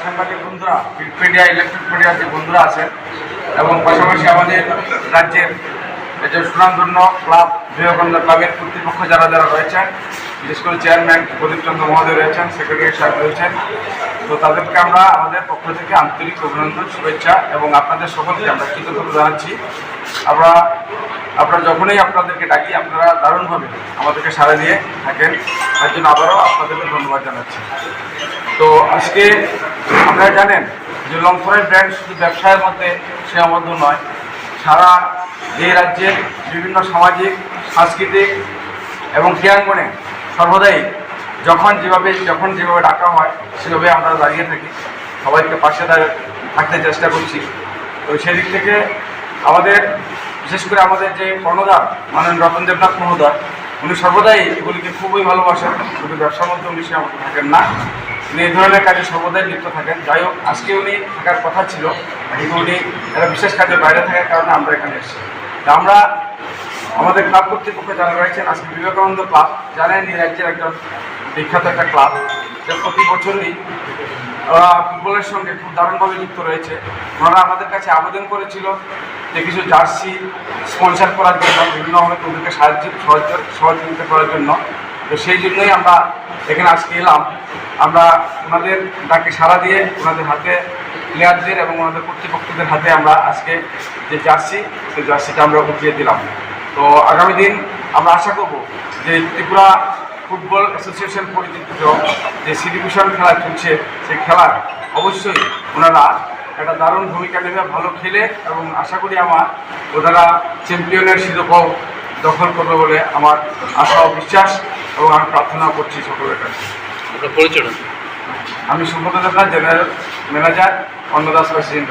সাংবাদিক বন্ধুরা media electric মিডিয়ার যে বন্ধুরা আছেন এবং পাশাপাশি আমাদের রাজ্যের যে সুনামধন্য ক্লাব, বিবেকানন্দ ক্লাবের কর্তৃপক্ষ যারা যারা রয়েছেন, বিশেষ করে চেয়ারম্যান প্রদীপ চন্দ্র মহোদয় রয়েছেন, সেক্রেটারি সাহেব রয়েছেন তো তাদেরকে আমরা আমাদের পক্ষ থেকে আন্তরিক অভিনন্দন, শুভেচ্ছা এবং আপনাদের সকলকে আমরা কৃতজ্ঞতা জানাচ্ছি। আমরা আমরা যখনই আপনাদেরকে ডাকি, আপনারা দারুণভাবে আমাদেরকে সাড়া দিয়ে থাকেন। তার জন্য আবারও আপনাদেরকে ধন্যবাদ জানাচ্ছি। তো আজকে আপনারা জানেন যে লংফরের ব্র্যান্ড শুধু ব্যবসায়ের মধ্যে সীমাবদ্ধ নয়, সারা এই রাজ্যের বিভিন্ন সামাজিক, সাংস্কৃতিক এবং ক্রিয়াঙ্গনে সর্বদাই যখন যেভাবে যখন যেভাবে ডাকা হয়, সেভাবে আমরা দাঁড়িয়ে থাকি। সবাইকে পাশে থাকতে চেষ্টা করছি। তো সেদিক থেকে আমাদের, বিশেষ করে আমাদের যে কর্ণধার, মাননীয় রতন দেবনাথ মহোদয় উনি সর্বদাই এগুলিকে খুবই ভালোবাসেন। শুধু ব্যবসার মধ্যে উনি সীমাবদ্ধ থাকেন না। উনি এই ধরনের কাজে সর্বদাই লিপ্ত থাকেন। যাই হোক, আজকে উনি থাকার কথা ছিল কিন্তু উনি একটা বিশেষ কাজে বাইরে থাকার কারণে আমরা এখানে এসেছি। তা আমরা আমাদের ক্লাব কর্তৃপক্ষ যারা রয়েছেন, আজকে বিবেকানন্দ ক্লাব জানেন এই রাজ্যের একজন বিখ্যাত একটা ক্লাব যা প্রতি বছরই ওরা ফুটবলের সঙ্গে খুব দারুণভাবে যুক্ত রয়েছে। ওনারা আমাদের কাছে আবেদন করেছিল যে কিছু জার্সি স্পন্সার করার জন্য, বিভিন্নভাবে ওদেরকে সাহায্য সহযোগ- সহযোগিতা করার জন্য। তো সেই জন্যই আমরা এখানে আজকে এলাম। আমরা ওনাদের ডাকে সাড়া দিয়ে ওনাদের হাতে প্লেয়ারদের এবং ওনাদের কর্তৃপক্ষদের হাতে আমরা আজকে যে জার্সি, সেই জার্সিটা আমরা উঠিয়ে দিলাম। তো আগামী দিন আমরা আশা করব যে ত্রিপুরা ফুটবল অ্যাসোসিয়েশন পরিচিত যে সি ডিভিশন খেলা চলছে সেই খেলার অবশ্যই ওনারা একটা দারুণ ভূমিকা নেবে ভালো খেলে এবং আশা করি আমার ওনারা চ্যাম্পিয়নের শিরোপাও দখল করবে বলে আমার আশা ও বিশ্বাস এবং আমি প্রার্থনা করছি সকলের কাছে। পরিচয় আমি সুব্রত দেবনাথ জেনারেল ম্যানেজার অন্নদাস প্রেসিডেন্ট।